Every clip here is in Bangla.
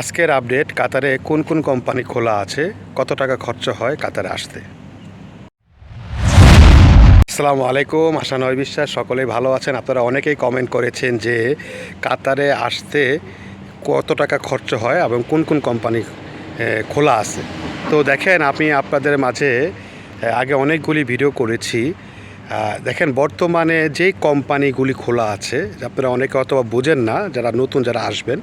আজকের আপডেট, কাতারে কোন কোন কোম্পানি খোলা আছে? কত টাকা খরচ হয় কাতারে আসতে? আসসালামু আলাইকুম, আশা নয় বিশ্বাস, সকলেই ভালো আছেন। আপনারা অনেকেই কমেন্ট করেছেন যে কাতারে আসতে কত টাকা খরচ হয় এবং কোন কোন কোম্পানি খোলা আছে। তো দেখেন, আমি আপনাদের মাঝে আগে অনেকগুলি ভিডিও করেছি। দেখেন, বর্তমানে যেই কোম্পানিগুলি খোলা আছে, আপনারা অনেকে অথবা বোঝেন না, যারা নতুন, যারা আসবেন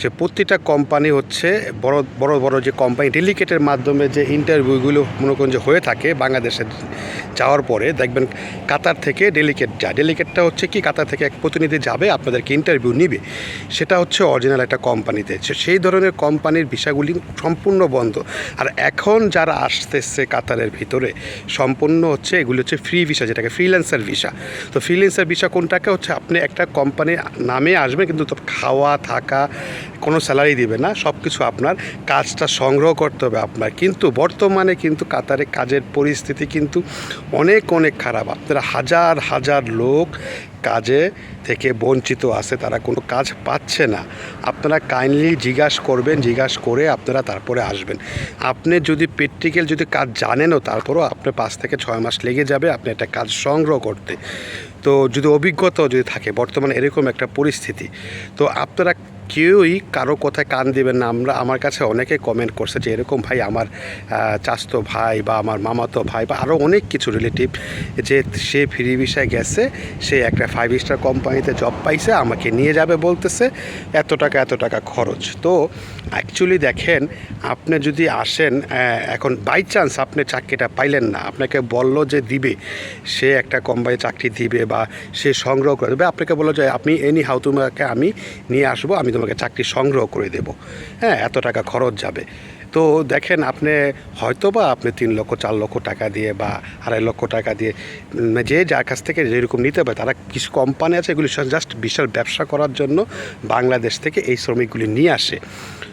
যে প্রতিটা কোম্পানি হচ্ছে বড় বড় বড় যে কোম্পানি ডেলিকেটের মাধ্যমে যে ইন্টারভিউগুলো মনে করুন যে হয়ে থাকে বাংলাদেশে যাওয়ার পরে, দেখবেন কাতার থেকে ডেলিকেট যায়। ডেলিকেটটা হচ্ছে কি? কাতার থেকে এক প্রতিনিধি যাবে, আপনাদেরকে ইন্টারভিউ নিবে। সেটা হচ্ছে অরিজিনাল একটা কোম্পানিতে সেই ধরনের কোম্পানির ভিসাগুলি সম্পূর্ণ বন্ধ। আর এখন যারা আসতেছে কাতারের ভিতরে, সম্পূর্ণ হচ্ছে এগুলি হচ্ছে ফ্রি ভিসা যেটাকে ফ্রিল্যান্সার ভিসা তো ফ্রিল্যান্সার ভিসা কোনটাকে? হচ্ছে আপনি একটা কোম্পানির নামে আসবেন, কিন্তু খাওয়া, থাকা কোনো স্যালারি দিবে না সব কিছু আপনার কাজটা সংগ্রহ করতে হবে আপনার। কিন্তু বর্তমানে কিন্তু কাতারে কাজের পরিস্থিতি কিন্তু অনেক অনেক খারাপ। আপনারা হাজার হাজার লোক কাজে থেকে বঞ্চিত আছে, তারা কোনো কাজ পাচ্ছে না। আপনারা কাইন্ডলি জিজ্ঞাসা করবেন, জিজ্ঞাসা করে আপনারা তারপরে আসবেন। আপনি যদি প্র্যাকটিক্যাল যদি কাজ জানেনও, তারপরেও আপনার পাঁচ থেকে ছয় মাস লেগে যাবে আপনি একটা কাজ সংগ্রহ করতে। তো যদি অভিজ্ঞতাও যদি থাকে, বর্তমানে এরকম একটা পরিস্থিতি। তো আপনারা কেউই কারও কথায় কান দিবেন না। আমরা, আমার কাছে অনেকে কমেন্ট করছে যে, এরকম ভাই আমার চাচতো ভাই বা আমার মামাতো ভাই বা আরও অনেক কিছু রিলেটিভ যে, সে ফ্রি ভিসায় গেছে, সে একটা ফাইভ স্টার কোম্পানিতে জব পাইছে, আমাকে নিয়ে যাবে বলতেছে, এত টাকা এত টাকা খরচ। তো অ্যাকচুয়ালি দেখেন, আপনি যদি আসেন এখন বাই চান্স আপনি চাকরিটা পাইলেন না, আপনাকে বলল যে দিবে, সে একটা কোম্পানি চাকরি দিবে বা সে সংগ্রহ করে দেবে, আপনাকে বলল যে, আপনি এনি হাউ তোমাকে আমি নিয়ে আসব, আমি তোমাকে চাকরি সংগ্রহ করে দেব। হ্যাঁ এত টাকা খরচ যাবে। তো দেখেন, আপনি হয়তো বা আপনি তিন লক্ষ, চার লক্ষ টাকা দিয়ে বা আড়াই লক্ষ টাকা দিয়ে যে যার কাছ থেকে যেরকম নিতে পারে, তারা কিছু কোম্পানি আছে, এগুলি জাস্ট বিশাল ব্যবসা করার জন্য বাংলাদেশ থেকে এই শ্রমিকগুলি নিয়ে আসে।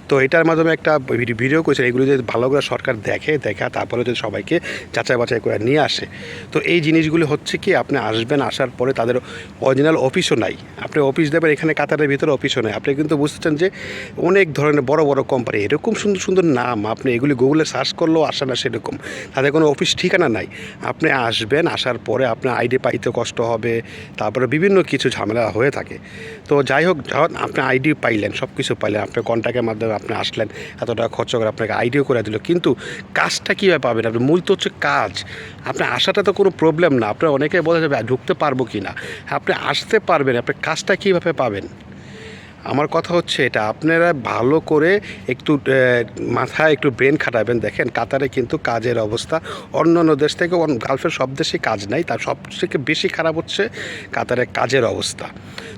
তো এটার মাধ্যমে একটা ভিডি- ভিডিও করেছে, এগুলো যদি ভালো করে সরকার দেখে, দেখা তারপরে যদি সবাইকে যাচাই বাছাই করে নিয়ে আসে, তো এই জিনিসগুলো হচ্ছে কি, আপনি আসবেন, আসার পরে তাদের অরিজিনাল অফিসও নাই। আপনি অফিস দেবেন, এখানে কাতারের ভিতরে অফিসও নাই। আপনি কিন্তু বুঝতেছেন যে অনেক ধরনের বড় বড় কোম্পানি এরকম সুন্দর সুন্দর নাম, আপনি এগুলি গুগলে সার্চ করলেও আসে না সেরকম। তাদের কোনো অফিস ঠিকানা নাই। আপনি আসবেন, আসার পরে আপনার আইডি পাইতে কষ্ট হবে, তারপরে বিভিন্ন কিছু ঝামেলা হয়ে থাকে। তো যাই হোক আপনি আইডি পাইলেন সব কিছু পাইলেন, আপনার কন্ট্যাক্টের মাধ্যমে আপনি আসলেন, এত টাকা খরচ করে আপনাকে আইডিও করে দিল। কিন্তু কাজটা কীভাবে পাবেন? আপনি মূল তো হচ্ছে কাজ। আপনার আসাটা তো কোনো প্রবলেম না। আপনার অনেকে বলে যাবে ঢুকতে পারব কি না? আপনি আসতে পারবেন, আপনি কাজটা কীভাবে পাবেন? আমার কথা হচ্ছে এটা, আপনারা ভালো করে একটু মাথায় একটু ব্রেন খাটাবেন। দেখেন, কাতারে কিন্তু কাজের অবস্থা। অন্য অন্য দেশ থেকে গালফের সব দেশে কাজ নাই। তার সব থেকে বেশি খারাপ হচ্ছে কাতারে কাজের অবস্থা।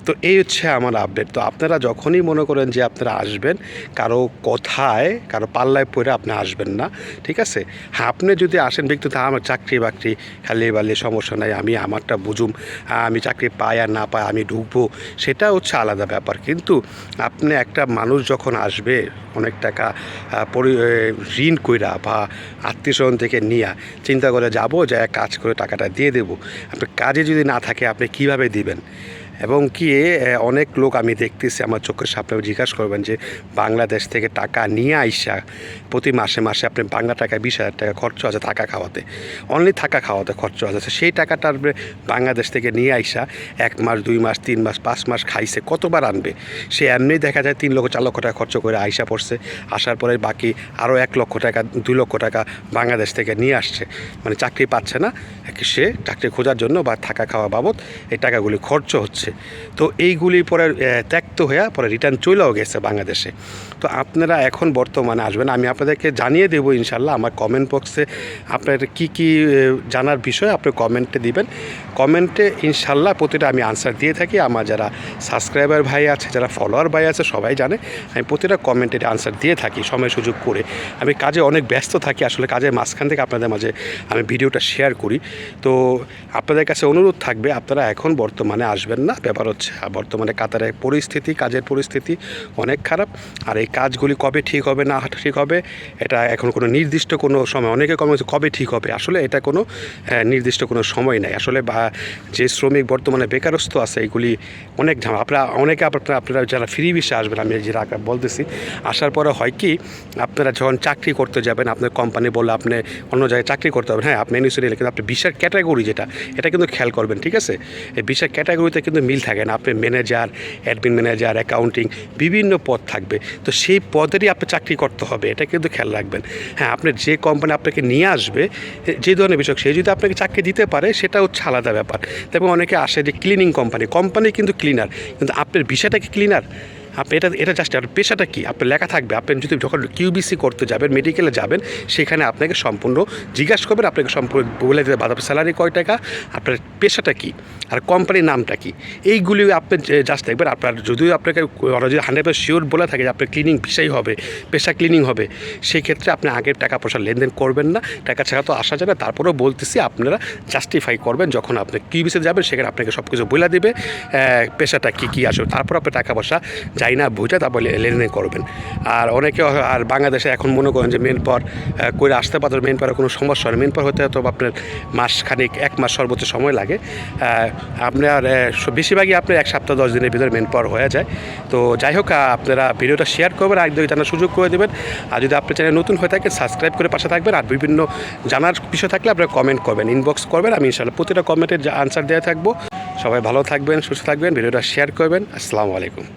তো এই হচ্ছে আমার আপডেট তো আপনারা যখনই মনে করেন যে আপনারা আসবেন কারও কথায় কারও পাল্লায় পড়ে আপনি আসবেন না ঠিক আছে? হ্যাঁ আপনি যদি আসেন ব্যক্তি তা আমার চাকরি বাকরি খালি বালি সমস্যা নাই আমি আমারটা বুঝুম হ্যাঁ, আমি চাকরি পাই আর না পাই আমি ঢুকবো সেটা হচ্ছে আলাদা ব্যাপার। কিন্তু আপনি একটা মানুষ যখন আসবে অনেক টাকা পরি ঋণ কইরা বা আত্মীয় স্বজন থেকে নিয়ে চিন্তা করে যাব যে কাজ করে টাকাটা দিয়ে দেবো। আপনি কাজে যদি না থাকে আপনি কীভাবে দিবেন? এবং কি অনেক লোক আমি দেখতেছি, আমার চোখের সামনে জিজ্ঞাসা করবেন যে বাংলাদেশ থেকে টাকা নিয়ে আইসা প্রতি মাসে মাসে আপনি বাংলা টাকা বিশ হাজার টাকা খরচ আছে থাকা খাওয়াতে। অনলি থাকা খাওয়াতে খরচ আছে। সেই টাকাটা আপনি বাংলাদেশ থেকে নিয়ে আইসা এক মাস, দুই মাস, তিন মাস, পাঁচ মাস খাইছে, কতবার আনবে? সে এমনি দেখা যায় তিন লক্ষ, চার লক্ষ টাকা খরচ করে আইসা পড়ছে। আসার পরে বাকি আরও এক লক্ষ টাকা, দুই লক্ষ টাকা বাংলাদেশ থেকে নিয়ে আসছে। মানে চাকরি পাচ্ছে না সে চাকরি খোঁজার জন্য বা থাকা খাওয়া বাবদ এই টাকাগুলি খরচ হচ্ছে। তো এইগুলি পরে ত্যক্ত হয়ে পরে রিটার্ন চলেও গেছে বাংলাদেশে। তো আপনারা এখন বর্তমানে আসবেন, আমি আপনাদেরকে জানিয়ে দেবো ইনশাল্লাহ আমার কমেন্ট বক্সে আপনার কি কি জানার বিষয় আপনি কমেন্টে দিবেন। কমেন্টে ইনশাল্লাহ প্রতিটা আমি আনসার দিয়ে থাকি। আমার যারা সাবস্ক্রাইবার ভাই আছে যারা ফলোয়ার ভাই আছে সবাই জানে আমি প্রতিটা কমেন্টের আনসার দিয়ে থাকি সময় সুযোগ করে। আমি কাজে অনেক ব্যস্ত থাকি আসলে কাজের মাঝখান থেকে আপনাদের মাঝে আমি ভিডিওটা শেয়ার করি। তো আপনাদের কাছে অনুরোধ থাকবে আপনারা এখন বর্তমানে আসবেন না। ব্যাপার হচ্ছে বর্তমানে কাতারের পরিস্থিতি কাজের পরিস্থিতি অনেক খারাপ। আর এই কাজগুলি কবে ঠিক হবে না ঠিক হবে এটা এখন কোনো নির্দিষ্ট কোনো সময় অনেকে কমে কবে ঠিক হবে? আসলে এটা কোনো আহ, নির্দিষ্ট কোনো সময় নাই। আসলে বা যে শ্রমিক বর্তমানে বেকারত্ব আছে, এগুলি অনেক ঝামেলা। আপনারা অনেকে আপনারা আপনারা যারা ফ্রি বিষে আসবেন, আমি যেটা বলতেছি, আসার পরে হয় কি, আপনারা যখন চাকরি করতে যাবেন, আপনার কোম্পানি বলে, আপনি অন্য জায়গায় চাকরি করতে হবে হ্যাঁ আপনি নিশ্চয়ই কিন্তু আপনি বিশার ক্যাটাগরি যেটা, এটা কিন্তু খেয়াল করবেন, ঠিক আছে? এই বিশার ক্যাটাগরিতে কিন্তু মিল থাকে না, আপনি ম্যানেজার অ্যাডমিন ম্যানেজার অ্যাকাউন্টিং বিভিন্ন পদ থাকবে। তো সেই পদেরই আপনি চাকরি করতে হবে, এটা কিন্তু খেয়াল রাখবেন। হ্যাঁ আপনি যে কোম্পানি আপনাকে নিয়ে আসবে যে ধরনের বিষয় সে যদি আপনাকে চাকরি দিতে পারে সেটা হচ্ছে আলাদা ব্যাপার। তবে অনেকে আসে যে ক্লিনিং কোম্পানি কোম্পানি কিন্তু ক্লিনার কিন্তু আপনার ভিসাটা কি ক্লিনার আপনি এটা এটা জাস্ট আপনার পেশাটা কি? আপনার লেখা থাকবে, আপনি যদি যখন কিউবিসি করতে যাবেন মেডিকেলে যাবেন, সেখানে আপনাকে সম্পূর্ণ জিজ্ঞাসা করবেন, আপনাকে সম্পূর্ণ বলে দেবে বাধা স্যালারি কয় টাকা, আপনার পেশাটা কি, আর কোম্পানির নামটা কি। এইগুলি আপনি জাস্ট দেখবেন, আপনার যদিও আপনাকে ওরা যদি হান্ড্রেড পার্সেন্ট শিওর বলে থাকে যে আপনার ক্লিনিং বিষয় হবে, পেশা ক্লিনিং হবে সেই ক্ষেত্রে আপনি আগের টাকা পয়সা লেনদেন করবেন না, টাকা ছাড়া তো আসা যায় না। তারপরেও বলতেছি, আপনারা জাস্টিফাই করবেন, যখন আপনি কিউবিসে যাবেন, সেখানে আপনাকে সব কিছু বলে দেবে পেশাটা কী কী আসবে তারপর আপনি টাকা পয়সা যাই না বুঝে তারপর লেনদেন করবেন। আর অনেকে আর বাংলাদেশে এখন মনে করেন যে মেন পর করে আসতে পারতো মেন পরে কোনো সমস্যা হয় মেন পর হতে হয়তো আপনার মাস খানিক এক মাস সর্বোচ্চ সময় লাগে। আপনার বেশিরভাগই আপনার এক সপ্তাহ, দশ দিনের ভিতরে মেন পর হয়ে যায়। তো যাই হোক আপনারা ভিডিওটা শেয়ার করবেন, আর দুই জানার সুযোগ করে দেবেন। আর যদি আপনার চ্যানেল নতুন হয়ে থাকে সাবস্ক্রাইব করে পাশে থাকবেন। আর বিভিন্ন জানার বিষয় থাকলে আপনারা কমেন্ট করবেন ইনবক্স করবেন। আমি ইনশাল্লাহ প্রতিটা কমেন্টের আনসার দেওয়া থাকব। সবাই ভালো থাকবেন, সুস্থ থাকবেন, ভিডিওটা শেয়ার করবেন। আসসালামু আলাইকুম।